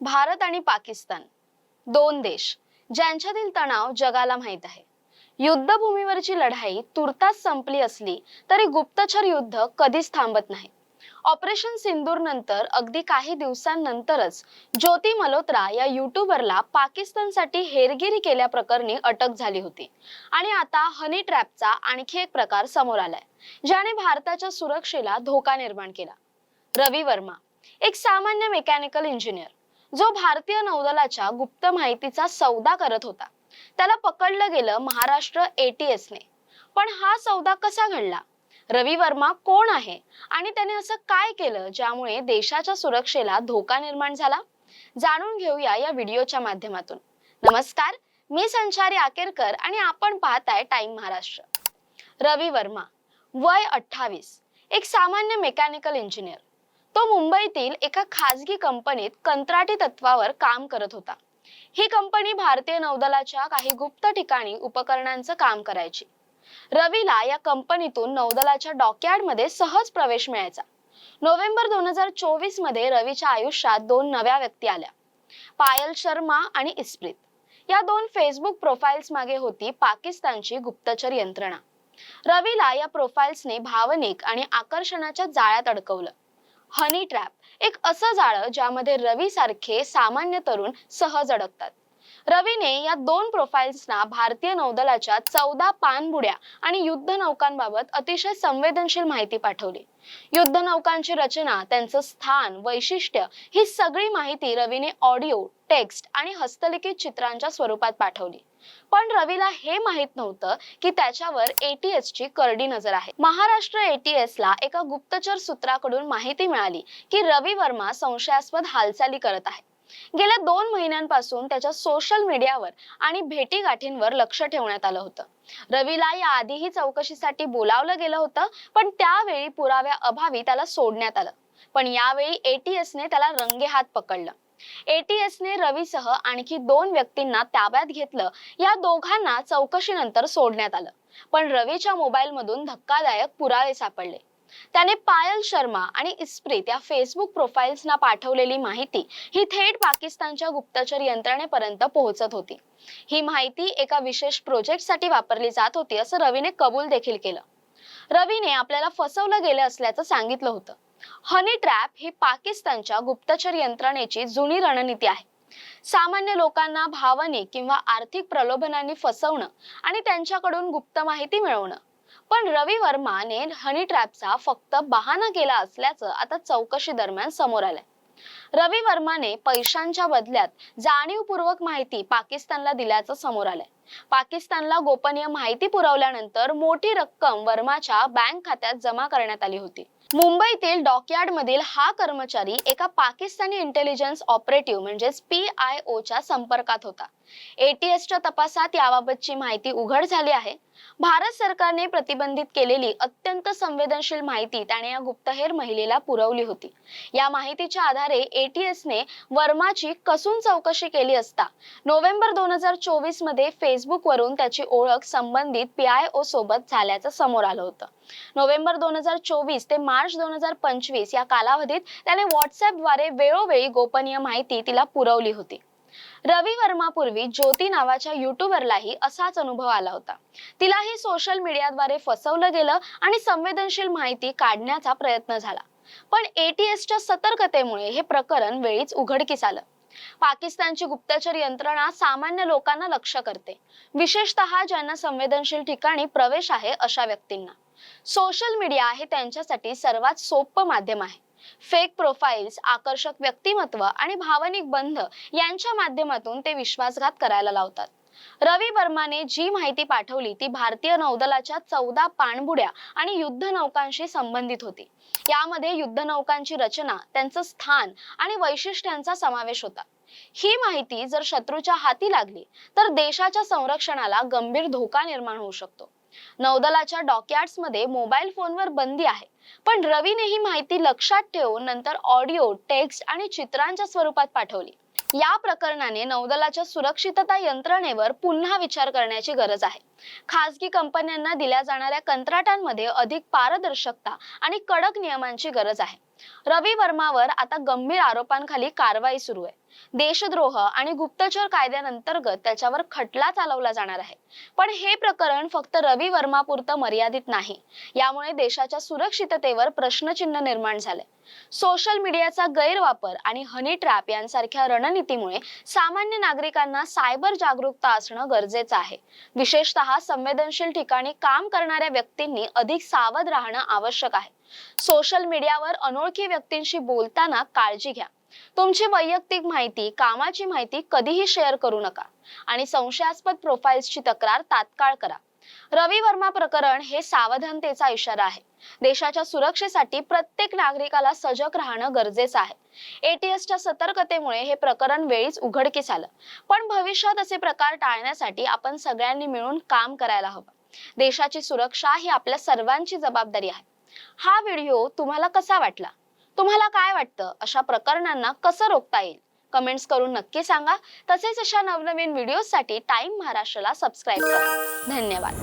भारत आणि पाकिस्तान दोन देश ज्यांच्यातील तणाव जगाला माहीत आहे. युद्धभूमीवरची लढाई तुर्तास संपली असली तरी गुप्तचर युद्ध कधीच थांबत नाही. ऑपरेशन सिंदूर नंतर अगदी काही दिवसांनंतरच ज्योती मल्होत्रा या युट्यूबरला पाकिस्तानसाठी हेरगिरी केल्याप्रकरणी अटक झाली होती. आणि आता हनी ट्रॅपचा आणखी एक प्रकार समोर आलाय ज्याने भारताच्या सुरक्षेला धोका निर्माण केला. रवी वर्मा एक सामान्य मेकॅनिकल इंजिनियर जो भारतीय नौदलाच्या गुप्त माहितीचा सौदा करत होता. त्याला पकडलं गेलं महाराष्ट्र एटीएसने ने. पण हा सौदा कसा घडला? रवी वर्मा कोण आहे? आणि त्याने असं काय केलं ज्यामुळे देशाच्या सुरक्षेला धोका निर्माण झाला? जाणून घेऊया या व्हिडिओच्या माध्यमातून. नमस्कार मी संचारी आकेरकर आणि आपण पाहताय टाइम महाराष्ट्र. रवी वर्मा वय अठ्ठावीस एक सामान्य मेकॅनिकल इंजिनियर. तो मुंबईतील एका खाजगी कंपनीत कंत्राटी तत्वावर काम करत होता. ही कंपनी भारतीय नौदलाच्या काही गुप्त ठिकाणी उपकरणांचं काम करायची. रवीला या कंपनीतून नौदलाच्या डॉकयार्डमध्ये सहज प्रवेश मिळायचा. नोव्हेंबर दोन हजार चोवीसमध्ये रवीच्या आयुष्यात दोन नव्या व्यक्ती आल्या. पायल शर्मा आणि इस्प्रीत. या दोन फेसबुक प्रोफाईल्स मागे होती पाकिस्तानची गुप्तचर यंत्रणा. रवीला या प्रोफाईल्सने भावनिक आणि आकर्षणाच्या जाळ्यात अडकवलं. हनी ट्रॅप एक असं जाळं ज्यामध्ये रवी सारखे सामान्य तरुण सहज अडकतात. रवीने या दोन प्रोफाईल्सना भारतीय नौदलाच्या चौदा पाणबुड्या आणि युद्ध नौकांबाबत अतिशय संवेदनशील माहिती पाठवली. युद्ध नौकांची रचना त्यांचं स्थान वैशिष्ट्य ही सगळी माहिती रवीने ऑडिओ टेक्स्ट आणि हस्तलिखित चित्रांच्या स्वरूपात पाठवली. पण रवीला हे माहीत नव्हतं की त्याच्यावर एटीएस ची करडी नजर आहे. महाराष्ट्र एटीएस ला एका गुप्तचर सूत्राकडून माहिती मिळाली की रवी वर्मा संशयास्पद हालचाली करत आहे. गेल्या दोन महिन्यांपासून त्याच्या सोशल मीडियावर आणि भेटीगाठींवर लक्ष ठेवण्यात आलं होतं. रवीला या आधीही चौकशीसाठी बोलावलं गेलं होतं पण त्यावेळी पुराव्या अभावी त्याला सोडण्यात आलं. पण यावेळी एटीएसने ने त्याला रंगेहात पकडलं. एटीएसने ने रवीसह आणखी दोन व्यक्तींना ताब्यात घेतलं. या दोघांना चौकशीनंतर सोडण्यात आलं. पण रवीच्या मोबाईल मधून धक्कादायक पुरावे सापडले. त्याने पायल शर्मा आणि इस्प्रित या फेसबुक प्रोफाईल्सना पाठवलेली माहिती ही थेट पाकिस्तानच्या गुप्तचर यंत्रणेपर्यंत पोहोचत होती. ही माहिती एका विशेष प्रोजेक्टसाठी वापरली जात होती असं रवीने कबूल देखील केलं. रवीने आपल्याला फसवलं गेलं असल्याचं सांगितलं होतं. हनी ट्रॅप ही पाकिस्तानच्या गुप्तचर यंत्रणेची जुनी रणनीती आहे. सामान्य लोकांना भावनिक किंवा आर्थिक प्रलोभनांनी फसवणं आणि त्यांच्याकडून गुप्त माहिती मिळवणं. पण रवी वर्माने हनी ट्रॅपचा फक्त बहाणा केला असल्याचं आता चौकशी दरम्यान समोर आलंय. रवी वर्माने पैशांच्या बदल्यात जाणीवपूर्वक माहिती पाकिस्तानला दिल्याचं समोर आलंय. पाकिस्तानला गोपनीय माहिती पुरवल्यानंतर मोठी रक्कम वर्माच्या बँक खात्यात जमा करण्यात आली होती. मुंबईतील डॉकयार्ड मधील हा कर्मचारी एका पाकिस्तानी इंटेलिजन्स ऑपरेटिव्ह म्हणजेच पी आय च्या संपर्कात होता. एटीएसच्या तपासात याबाबतची माहिती उघड झाली आहे. भारत सरकारने प्रतिबंधित केलेली अत्यंत संवेदनशील माहिती त्याने या गुप्तहेर महिलेला पुरवली होती. या माहितीच्या आधारे एटीएसने ने वर्माची कसून चौकशी केली असता नोव्हेंबर दोन हजार चोवीसमध्ये फेसबुक वरून त्याची ओळख संबंधित पीआयओ सोबत झाल्याचं समोर आलं होतं. नोव्हेंबर दोन हजार चोवीस ते मार्च दोन हजार पंचवीस या कालावधीत त्याने व्हॉट्सअपद्वारे वेळोवेळी गोपनीय माहिती तिला पुरवली होती. रवी वर्मापूर्वी ज्योती नावाच्या युट्यूबरलाही असाच अनुभव आला होता. तिलाही सोशल मीडियाद्वारे फसवलं गेलं आणि संवेदनशील माहिती काढण्याचा प्रयत्न झाला. पण एटीएसच्या सतर्कतेमुळे हे प्रकरण वेळीच उघडकीस आलं. पाकिस्तानची गुप्तचर यंत्रणा सामान्य लोकांना लक्ष करते. विशेषतः ज्यांना संवेदनशील ठिकाणी प्रवेश आहे अशा व्यक्तींना. सोशल मीडिया हे त्यांच्यासाठी सर्वात सोपं माध्यम आहे. फेक प्रोफाईल्स आकर्षक व्यक्तिमत्व आणि भावनिक बंध यांच्या माध्यमातून ते विश्वासघात करायला लावतात. रवी वर्माने जी माहिती पाठवली ती भारतीय नौदलाच्या चौदा पाणबुड्या आणि युद्ध नौकांशी संबंधित होती. यामध्ये युद्ध नौकांची रचना त्यांचं स्थान आणि वैशिष्ट्यांचा समावेश होता. ही माहिती जर शत्रूच्या हाती लागली तर देशाच्या संरक्षणाला गंभीर धोका निर्माण होऊ शकतो. नौदलाच्या डॉकयार्ड्समध्ये मोबाईल फोनवर बंदी आहे. पण रवीने ही माहिती लक्षात ठेवून नंतर ऑडिओ टेक्स्ट आणि चित्रांच्या स्वरूपात पाठवली. या प्रकरणाने नौदलाच्या सुरक्षितता यंत्रणेवर पुन्हा विचार करण्याची गरज आहे. खासगी कंपन्यांना दिल्या जाणाऱ्या कंत्राटांमध्ये अधिक पारदर्शकता आणि कडक नियमांची गरज आहे. रवी वर्मावर आता गंभीर आरोपांखाली कारवाई सुरू आहे. देशद्रोह आणि गुप्तचर कायद्यांतर्गत त्याच्यावर खटला चालवला जाणार आहे. पण हे प्रकरण फक्त रवी वर्मापुरतं मर्यादित नाही. यामुळे देशाच्या सुरक्षिततेवर प्रश्नचिन्ह निर्माण झाले सोशल मीडियाचा गैरवापर आणि हनी ट्रॅप यांसारख्या रणनीतीमुळे सामान्य नागरिकांना सायबर जागरूकता असणं गरजेचं आहे. विशेषतः संवेदनशील ठिकाणी काम करणाऱ्या व्यक्तींनी अधिक सावध राहणं आवश्यक आहे. सोशल मीडियावर अनोळखी व्यक्तींशी बोलताना काळजी घ्या. तुमची वैयक्तिक माहिती कामाची माहिती कधीही शेअर करू नका आणि संशयास्पद प्रोफाईल्सची तक्रार तात्काळ करा. रवी वर्मा प्रकरण हे सावधानतेचा इशारा आहे. देशाच्या सुरक्षेसाठी प्रत्येक नागरिकाला सजग राहणं गरजेचं आहे. एटीएसच्या सतर्कतेमुळे हे प्रकरण वेळीच उघडकीस आलं. पण भविष्यात असे प्रकार टाळण्यासाठी आपण सगळ्यांनी मिळून काम करायला हवं. देशाची सुरक्षा ही आपल्या सर्वांची जबाबदारी आहे. हा व्हिडिओ तुम्हाला कसा वाटला? तुम्हाला काय वाटतं? अशा प्रकरणांना कसं रोखता येईल? कमेंट्स करून नक्की सांगा. तसेच अशा नवनवीन व्हिडिओसाठी टाइम महाराष्ट्राला सबस्क्राईब करा. धन्यवाद.